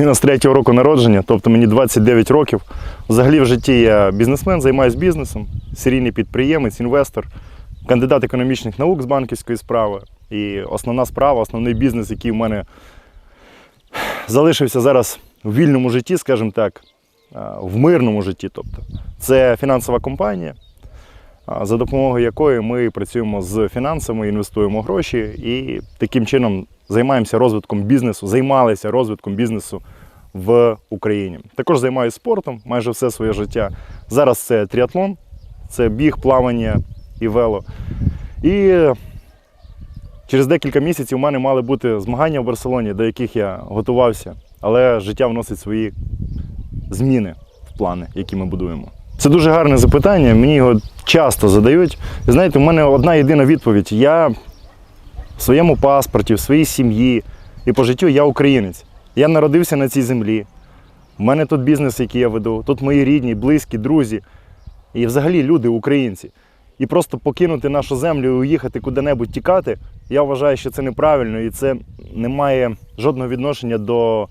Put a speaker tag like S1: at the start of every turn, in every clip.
S1: 93-го року народження, тобто мені 29 років. Взагалі в житті я бізнесмен, займаюся бізнесом, серійний підприємець, інвестор, кандидат економічних наук з банківської справи. І основна справа, основний бізнес, який в мене залишився зараз в вільному житті, скажімо так, в мирному житті. Тобто, це фінансова компанія, за допомогою якої ми працюємо з фінансами, інвестуємо гроші і таким чином займаємося розвитком бізнесу, займалися розвитком бізнесу в Україні. Також займаюся спортом майже все своє життя. Зараз це тріатлон, це біг, плавання і вело. І через декілька місяців у мене мали бути змагання в Барселоні, до яких я готувався, але життя вносить свої зміни в плани, які ми будуємо. Це дуже гарне запитання, мені його часто задають. І знаєте, у мене одна єдина відповідь. Я в своєму паспорті, в своїй сім'ї і по життю я українець. Я народився на цій землі. У мене тут бізнес, який я веду, тут мої рідні, близькі, друзі. І взагалі люди українці. І просто покинути нашу землю і уїхати куди-небудь тікати, я вважаю, що це неправильно і це не має жодного відношення до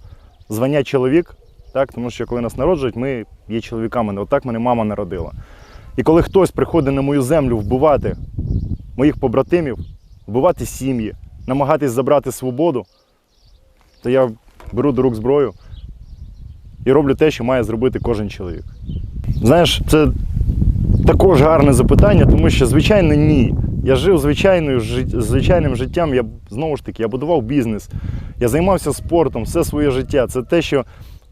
S1: звання чоловік, так? тому що коли нас народжують, ми є чоловіками. Отак мене мама народила. І коли хтось приходить на мою землю вбивати моїх побратимів, вбивати сім'ї, намагатись забрати свободу, то я беру до рук зброю і роблю те, що має зробити кожен чоловік. Знаєш, це також гарне запитання, тому що, звичайно, ні. Я жив звичайною, звичайним життям, я знову ж таки я будував бізнес, я займався спортом все своє життя. Це те, що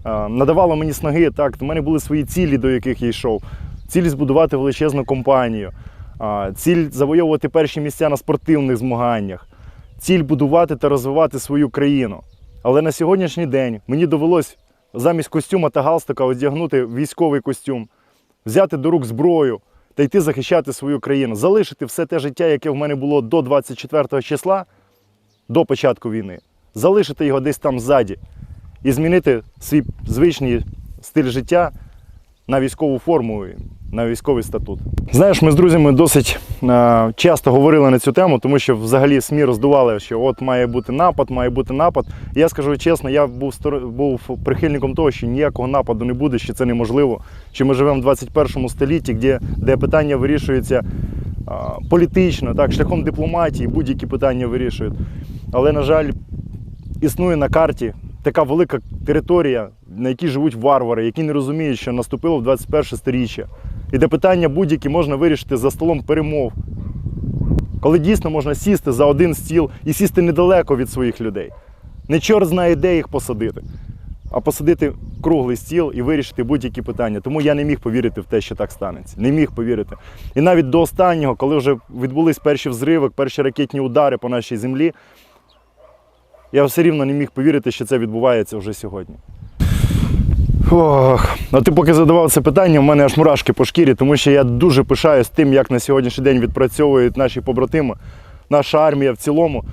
S1: е, надавало мені снаги. Так, у мене були свої цілі, до яких я йшов. Ціль збудувати величезну компанію, ціль завойовувати перші місця на спортивних змаганнях, ціль будувати та розвивати свою країну. Але на сьогоднішній день мені довелось замість костюма та галстука одягнути військовий костюм, взяти до рук зброю та йти захищати свою країну, залишити все те життя, яке в мене було до 24 числа, до початку війни, залишити його десь там ззаді і змінити свій звичний стиль життя на військову форму, на військовий статут. Знаєш, ми з друзями досить е, часто говорили на цю тему, тому що взагалі СМІ роздували, що от має бути напад, має бути напад. Я скажу чесно, я був був прихильником того, що ніякого нападу не буде, що це неможливо. Що ми живемо в 21 столітті, де, де питання вирішуються е, політично, так, шляхом дипломатії, будь-які питання вирішують. Але, на жаль, існує на карті така велика територія, на якій живуть варвари, які не розуміють, що наступило в 21 сторіччя. І де питання будь-які можна вирішити за столом перемов. Коли дійсно можна сісти за один стіл і сісти недалеко від своїх людей. Не чорт знає, де їх посадити, а посадити круглий стіл і вирішити будь-які питання. Тому я не міг повірити в те, що так станеться. Не міг повірити. І навіть до останнього, коли вже відбулись перші взриви, перші ракетні удари по нашій землі, я все рівно не міг повірити, що це відбувається вже сьогодні. Ох, а ти поки задавав це питання, у мене аж мурашки по шкірі, тому що я дуже пишаюсь тим, як на сьогоднішній день відпрацьовують наші побратими, наша армія в цілому.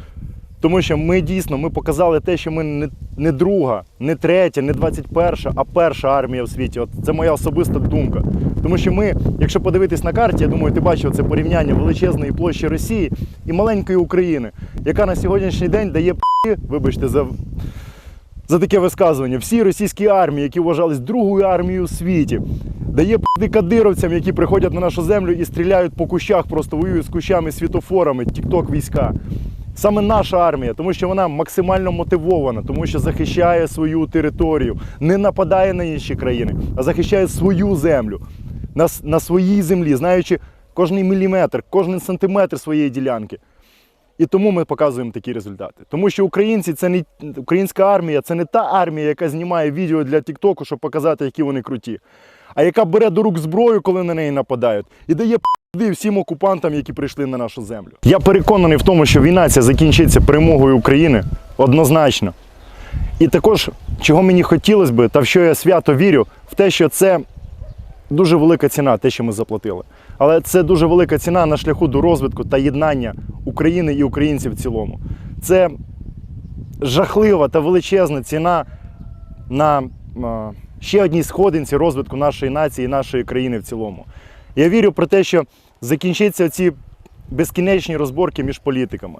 S1: Тому що ми дійсно ми показали те, що ми не, не друга, не третя, не 21, а перша армія в світі. От це моя особиста думка. Тому що ми, якщо подивитись на карті, я думаю, ти бачив це порівняння величезної площі Росії і маленької України, яка на сьогоднішній день дає вибачте, за за таке висказування. Всі російські армії, які вважались другою армією у світі, дає п***ди кадировцям, які приходять на нашу землю і стріляють по кущах, просто воюють з кущами, світофорами, тік-ток війська. Саме наша армія, тому що вона максимально мотивована, тому що захищає свою територію, не нападає на інші країни, а захищає свою землю на, на своїй землі, знаючи кожний міліметр, кожен сантиметр своєї ділянки. І тому ми показуємо такі результати. Тому що українці це не українська армія, це не та армія, яка знімає відео для Тіктоку, щоб показати, які вони круті, а яка бере до рук зброю, коли на неї нападають, і дає п***ди всім окупантам, які прийшли на нашу землю. Я переконаний в тому, що війна ця закінчиться перемогою України однозначно. І також, чого мені хотілося би, та в що я свято вірю, в те, що це дуже велика ціна, те, що ми заплатили. Але це дуже велика ціна на шляху до розвитку та єднання України і українців в цілому. Це жахлива та величезна ціна на ще одній сходинці розвитку нашої нації і нашої країни в цілому. Я вірю про те, що закінчаться ці безкінечні розборки між політиками.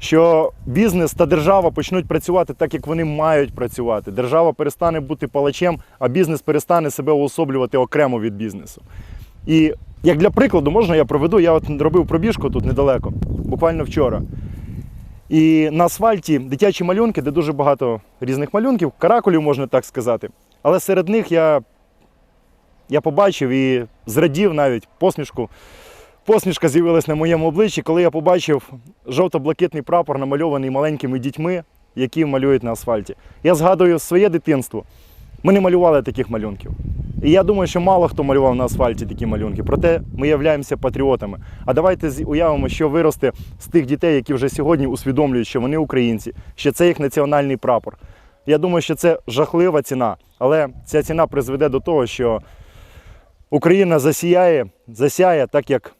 S1: що бізнес та держава почнуть працювати так, як вони мають працювати. Держава перестане бути палачем, а бізнес перестане себе уособлювати окремо від бізнесу. І як для прикладу, можна я проведу, я от робив пробіжку тут недалеко, буквально вчора. І на асфальті дитячі малюнки, де дуже багато різних малюнків, каракулів, можна так сказати. Але серед них я, я побачив і зрадів навіть посмішку. Посмішка з'явилась на моєму обличчі, коли я побачив жовто-блакитний прапор, намальований маленькими дітьми, які малюють на асфальті. Я згадую своє дитинство. Ми не малювали таких малюнків. І я думаю, що мало хто малював на асфальті такі малюнки. Проте ми являємося патріотами. А давайте уявимо, що виросте з тих дітей, які вже сьогодні усвідомлюють, що вони українці, що це їх національний прапор. Я думаю, що це жахлива ціна, але ця ціна призведе до того, що Україна засіяє, засяє так, як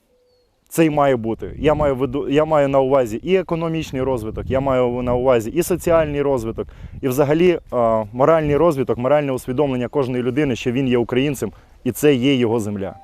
S1: це й має бути. Я маю, виду- я маю на увазі і економічний розвиток, я маю на увазі і соціальний розвиток, і взагалі а, моральний розвиток, моральне усвідомлення кожної людини, що він є українцем, і це є його земля.